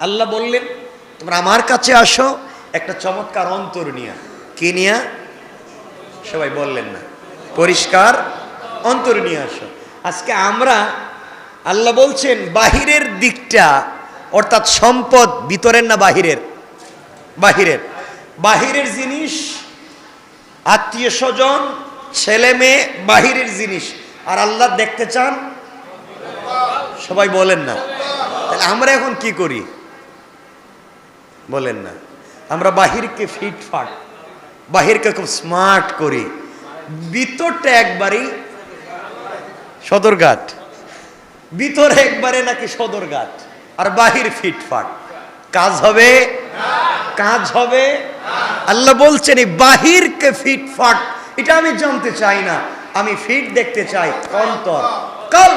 আল্লাহ বললেন, তোমরা আমার কাছে আসো, একটা চমৎকার অন্তর নিয়ে। কি নিয়ে? সবাই বললেন না। পরিষ্কার অন্তর নিয়ে আসো। আজকে আমরা, আল্লাহ বলছেন, বাহিরের দিকটা, অর্থাৎ সম্পদ ভিতরের না বাহিরের? বাহিরের। বাহিরের জিনিস, আত্মীয় স্বজন, ছেলে মেয়ে, বাহিরের জিনিস। আর আল্লাহ দেখতে চান? সবাই বলেন না। তাহলে আমরা এখন কি করি? বলেন না। আমরা বাহিরকে ফিটফাট বাহিরকে খুব স্মার্ট করি। ভিতরটা একবারই সদরঘাট। ভিতর একবারে নাকি সদরঘাট। আর বাহির ফিটফাট কাজ হবে? কাজ হবে? আল্লাহ বলছেন, এই বাহিরকে ফিটফাট এটা আমি জানতে চাই না। আমি ফিট দেখতে চাই, অন্তর। কাল,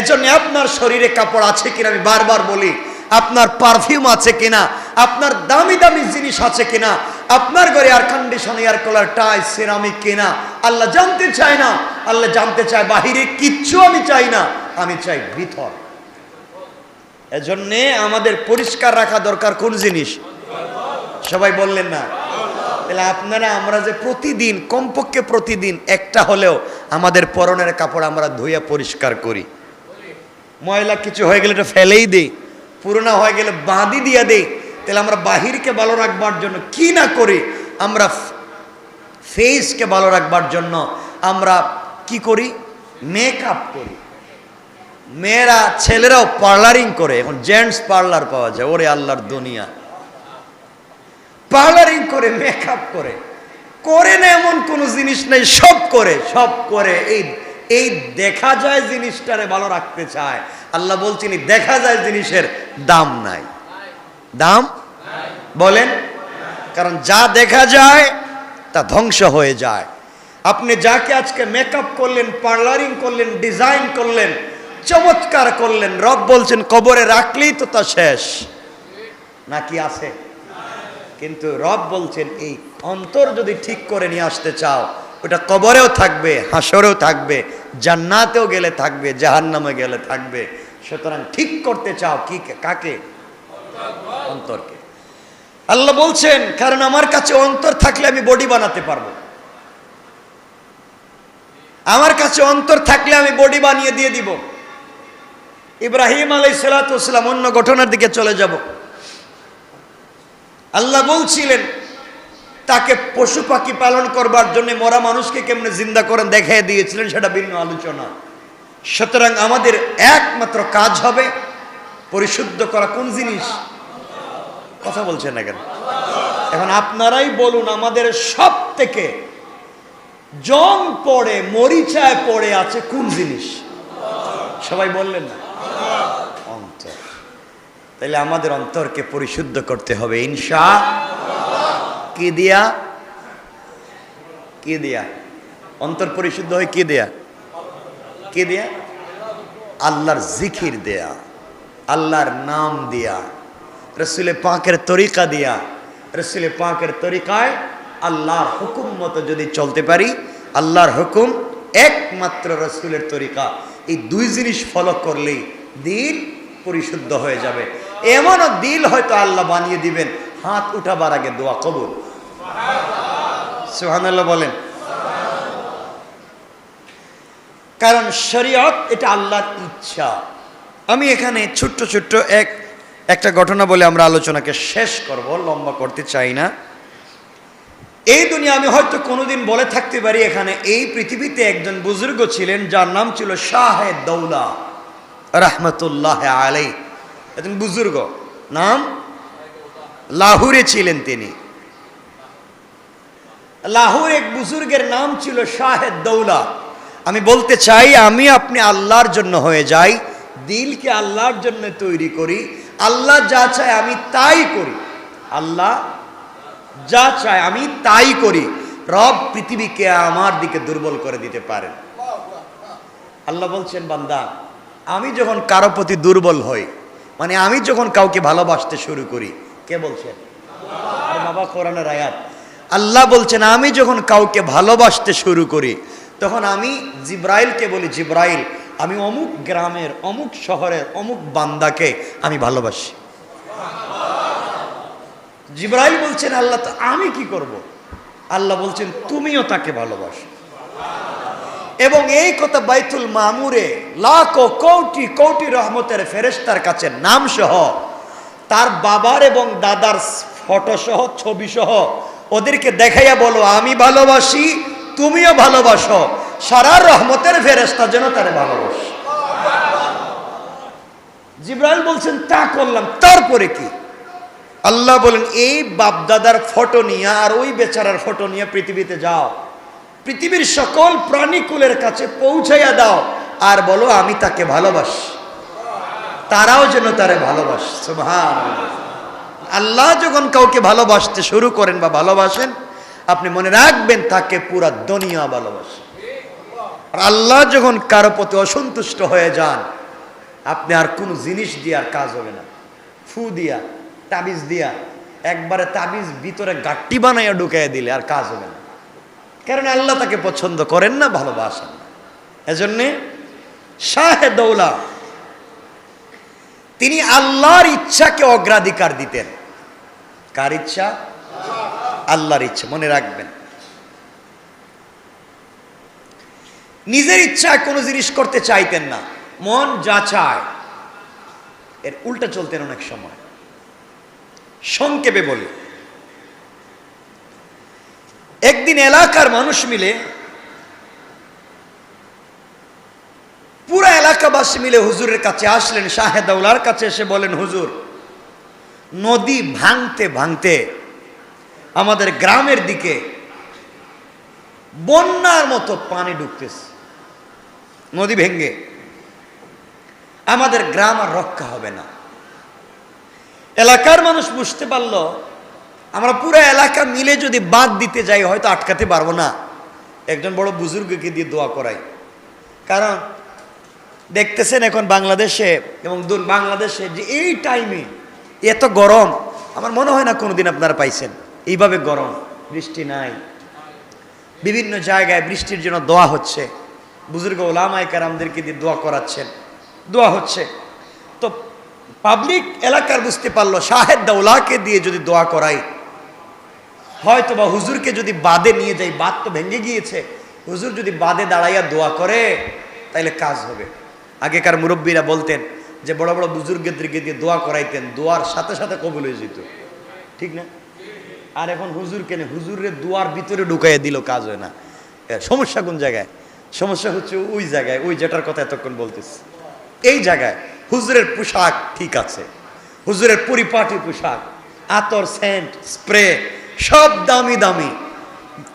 এজন্য আপনার শরীরে কাপড় আছে কিনা আমি বারবার বলি। আপনার পারফিউম আছে কিনা? আপনার দামি দামি জিনিস আছে কিনা? আপনার ঘরে এয়ার কন্ডিশন এয়ার কুলার টাই সিরামিক কিনা? আল্লাহ জানতে চায় না। আল্লাহ জানতে চায়, বাহিরে কিচ্ছু আমি চাই না। আমি চাই ভিতর। এজন্যে আমাদের পরিষ্কার রাখা দরকার কোন জিনিস? সবাই বললেন না। তাহলে আপনারা, আমরা যে প্রতিদিন, কমপক্ষে প্রতিদিন একটা হলেও আমাদের পরনের কাপড় আমরা ধুইয়া পরিষ্কার করি। ময়লা কিছু হয়ে গেলে এটা ফেলেই দেই, পুরোনা হয়ে গেলে বাঁধি দিয়ে দেই। তাহলে আমরা বাহিরকে ভালো রাখবার জন্য কি না করি? আমরা ফেসকে ভালো রাখবার জন্য আমরা কি করি? মেকআপ করি। মেয়েরা, ছেলেরাও পার্লারিং করে। এখন জেন্টস পার্লার পাওয়া যায়। ওরে আল্লাহর দুনিয়া। পার্লারিং করে মেকআপ করে। করে না এমন কোনো জিনিস নেই, সব করে সব করে। এই এই দেখা যায় জিনিসটারে ভালো রাখতে চায়। আল্লাহ বলছেন দেখা যায় জিনিসের দাম নাই। দাম? বলেন, কারণ যা দেখা যায়, তা ধ্বংস হয়ে যায়। আপনি যাকে আজকে মেকআপ করলেন পার্লারিং করলেন ডিজাইন করলেন, চমৎকার করলেন, রব বলছেন, কবরে রাখলেই তো তা শেষ। নাকি আছে? কিন্তু রব বলছেন, এই অন্তর যদি ঠিক করে নিয়ে আসতে চাও, ওটা কবরেও থাকবে, হাসরেও থাকবে, জান্নাতেও গেলে থাকবে, জাহান্নামে গেলে থাকবে। সুতরাং ঠিক করতে চাও, কি, কাকে? অন্তরকে। আল্লাহ বলছেন, কারণ আমার কাছে অন্তর থাকলে আমি বডি বানাতে পারব। আমার কাছে অন্তর থাকলে আমি বডি বানিয়ে দিয়ে দিব। ইব্রাহিম আলাই সালাতাম অন্য ঘটনার দিকে চলে যাব। আল্লাহ বলছিলেন, তাকে পশু পাখি পালন করবার জন্য মরা মানুষকে কেমনে জিন্দা করেন? দেখাই দিয়েছিলেন, সেটা ভিন্ন আলোচনা। সুতরাং আমাদের একমাত্র কাজ হবে পরিশুদ্ধ করা। কোন জিনিস? কথা বলছেন না কেন? এখন আপনারাই বলুন আমাদের সব থেকে জং পড়ে, মরিচায় পড়ে আছে কোন জিনিস? সবাই বললেন না? অন্তর। তাইলে আমাদের অন্তরকে পরিশুদ্ধ করতে হবে, ইনশা কি দিয়া? কি দিয়া? অন্তর পরিশুদ্ধ হয় কি দেয়া? কি দেয়া? আল্লাহর জিকির দেয়া, আল্লাহর নাম দিয়া। রসুলে পাকের তরিকা দিয়া রসুলে পাকের তরিকায় আল্লাহর হুকুম মতো যদি চলতে পারি, আল্লাহর হুকুম একমাত্র রসুলের তরিকা। এই দুই জিনিস ফলো করলেই দিল পরিশুদ্ধ হয়ে যাবে। এমনও দিল হয়তো আল্লাহ বানিয়ে দিবেন, হাত উঠাবার আগে দোয়া কবুল। সুহানাল্লাহ বলেন। কারণ শরীয়ত এটা আল্লাহর ইচ্ছা। আমি এখানে ছোট্ট ছোট্ট এক একটা ঘটনা বলে আমরা আলোচনাকে শেষ করব, লম্বা করতে চাই না। এই দুনিয়া আমি হয়তো কোনোদিন বলে থাকতে পারি, এখানে এই পৃথিবীতে একজন বুজুর্গ ছিলেন, যার নাম ছিল শাহে দৌলা, রহমতুল্লাহ আলাই একজন বুজুর্গ, নাম? লাহুরে ছিলেন তিনি। লাহোর এক বুজুর্গের নাম ছিল শাহেদ দৌলা। আমি বলতে চাই, আমি আপনি আল্লাহর জন্য হয়ে যাই, দিলকে আল্লাহর জন্য তৈরি করি আল্লাহ যা চায় আমি তাই করি। আল্লাহ যা চায় আমি তাই করি। রব পৃথিবীকে আমার দিকে দুর্বল করে দিতে পারেন। আল্লাহ বলছেন, বান্দা, আমি যখন কারও প্রতি দুর্বল হই মানে আমি যখন কাউকে ভালোবাসতে শুরু করি, কে বলছেন? আর বাবা, কোরআনের আয়াত। আল্লাহ বলছেন, আমি যখন কাউকে ভালোবাসতে শুরু করি, তখন আমি জিব্রাইলকে বলি, জিব্রাইল আমি অমুক গ্রামের, অমুক শহরের, অমুক বান্দাকে আমি ভালোবাসি। জিব্রাইল বলছেন, আল্লাহ, তো আমি কি করব? আল্লাহ বলছেন, তুমিও তাকে ভালোবাসো। এবং এই কথা বাইতুল মামুরে লাখো কৌটি কৌটি রহমতের ফেরেস্তার কাছে নাম সহ তার বাবার এবং দাদার ফটো সহ ছবি সহ ওদেরকে দেখাইয়া বলো, আমি ভালোবাসি, তুমিও ভালোবাসো। সারা রহমতের ফেরেশতা যেন তারে ভালোবাসো। জিব্রাইল বলছেন, তা করলাম, তারপরে কি? আল্লাহ বলেন, এই বাপদাদার ফটো নিয়ে আর ওই বেচারার ফটো নিয়ে পৃথিবীতে যাও। পৃথিবীর সকল প্রাণীকুলের কাছে পৌঁছাইয়া দাও আর বলো, আমি তাকে ভালোবাসি। তারাও যেন তারে ভালোবাস। আল্লাহ যখন কাউকে ভালোবাসতে শুরু করেন বা ভালোবাসেন, আপনি মনে রাখবেন, তাকে পুরা দুনিয়া ভালোবাসে। আর আল্লাহ যখন কারও প্রতি অসন্তুষ্ট হয়ে যান, আপনি আর কোনো জিনিস দিয়ে আর কাজ হবে না। ফু দিয়া, তাবিজ দিয়া, একবারে তাবিজ ভিতরে গাট্টি বানাইয়া ঢুকাইয়া দিলে আর কাজ হবে না। কারণ আল্লাহ তাকে পছন্দ করেন না, ভালোবাসেন এজন্যে শাহে দৌলা, তিনি আল্লাহর ইচ্ছাকে অগ্রাধিকার দিতেন। কার ইচ্ছা? আল্লাহর ইচ্ছা, মনে রাখবেন। নিজের ইচ্ছায় কোনো জিনিস করতে চাইতেন না। মন যা চায়, এর উল্টা চলতেন অনেক সময়। সংক্ষেপে বলি, একদিন এলাকার মানুষ মিলে, পুরা এলাকাবাসী মিলে হুজুরের কাছে আসলেন, শাহেদাউলার কাছে এসে বলেন, হুজুর, নদী ভাঙতে ভাঙতে আমাদের গ্রামের দিকে বন্যার মতো পানি ঢুকতেছে। নদী ভেঙ্গে। আমাদের গ্রাম আর রক্ষা হবে না। এলাকার মানুষ বুঝতে পারল, আমরা পুরো এলাকা মিলে যদি বাদ দিতে যাই, হয়তো আটকাতে পারব না। একজন বড় বুজুর্গকে দিয়ে দোয়া করাই। কারণ দেখতেছেন এখন বাংলাদেশে এবং বাংলাদেশে যে এই টাইমে এত গরম, আমার মনে হয় না কোনোদিন আপনারা পাইছেন। এইভাবে গরম, বৃষ্টি নাই। বিভিন্ন জায়গায় বৃষ্টির জন্য দোয়া হচ্ছে। বুজুর্গ ওলামাই কারামদেরকে দিয়ে দোয়া করাচ্ছেন। দোয়া হচ্ছে। তো পাবলিক এলাকার বুঝতে পারল, শাহেদ দাউলাকে দিয়ে যদি দোয়া করাই হয়তো বা হুজুরকে যদি বাদে নিয়ে যাই বাদ তো ভেঙে গিয়েছে, হুজুর যদি বাদে দাঁড়াইয়া দোয়া করে, তাইলে কাজ হবে। আগেকার মুরব্বীরা বলতেন যে, বড় বড় বুজুর্গদেরকে দিয়ে দোয়া করাইতেন, দোয়ার সাথে সাথে কবুল হয়ে যেত। ঠিক না? আর এখন হুজুর কেন হুজুরের দোয়ার ভিতরে ঢুকাইয়া দিল কাজ হয় না। সমস্যা কোন জায়গায়? সমস্যা হচ্ছে ওই জায়গায়, ওই যেটার কথা এতক্ষণ বলতেছি। এই জায়গায় হুজুরের পোশাক ঠিক আছে, হুজুরের পরিপাটি পোশাক, আতর সেন্ট স্প্রে, সব দামি দামি।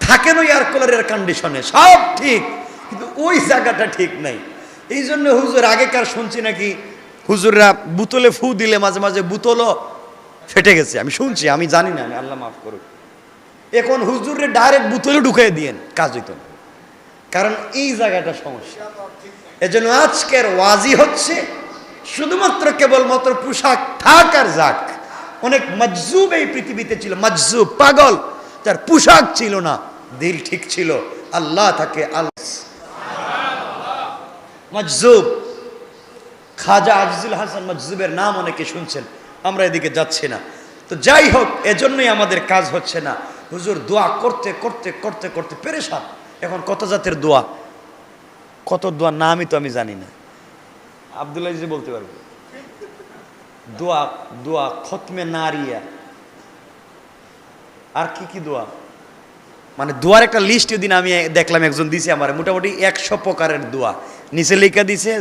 থাকেন ওই এয়ার কুলারের কন্ডিশনে সব ঠিক, কিন্তু ওই জায়গাটা ঠিক নাই। এই জন্য হুজুর আগেকার শুনছি নাকি হুজুররা বুতলে ফু দিলে মাঝে মাঝে বুতলও ফেটে গেছে। আমি শুনছি, আমি জানি না, আমি আল্লাহ মাফ করুক। এখন হুজুরে ডাইরেক্ট বুতলে ঢুকিয়ে দিয়েন, কাজ হইতো না। কারণ এই জায়গাটা সমস্যা। এজন্য আজকের ওয়াজি হচ্ছে শুধুমাত্র কেবলমাত্র পোশাক থাক আর যাক। অনেক মজজুব এই পৃথিবীতে ছিল, মজজুব, পাগল। তার পোশাক ছিল না, দিল ঠিক ছিল। আল্লাহ তাকে আল্লাহ। মজজুব। খাজা আজিজুল হাসান মজজুবের নাম অনেকে শুনছেন, আমরা এদিকে যাচ্ছি না। তো যাই হোক, এজন্যই আমাদের কাজ হচ্ছে না। হুজুর দোয়া করতে করতে করতে করতে পেরেশান। এখন কত জাতের দোয়া? কত দোয়া নামই তো আমি জানি না। আবদুল্লাহ যে বলতে পারব। দোয়া দোয়া খতমে নারিয়া। আর কি কি দোয়া? মানে দোয়ার একটা লিস্ট দিন আমি দেখলাম, একজন দিছে আমার, মোটামুটি একশো প্রকারের দোয়া। নিচে লিখে দিছে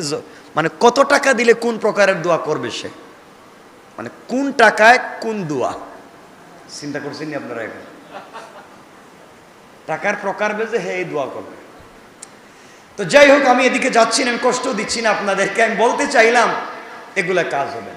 মানে কত টাকা দিলে কোন প্রকারের দোয়া করবে সে? মানে কোন টাকায় কোন দোয়া? চিন্তা করছেন আপনারা এখন? টাকার প্রকার বেজে হে এই দোয়া করবে। তো যাই হোক, আমি এদিকে যাচ্ছি না, আমি কষ্ট দিচ্ছি না আপনাদেরকে। আমি বলতে চাইলাম, এগুলা কাজ হবে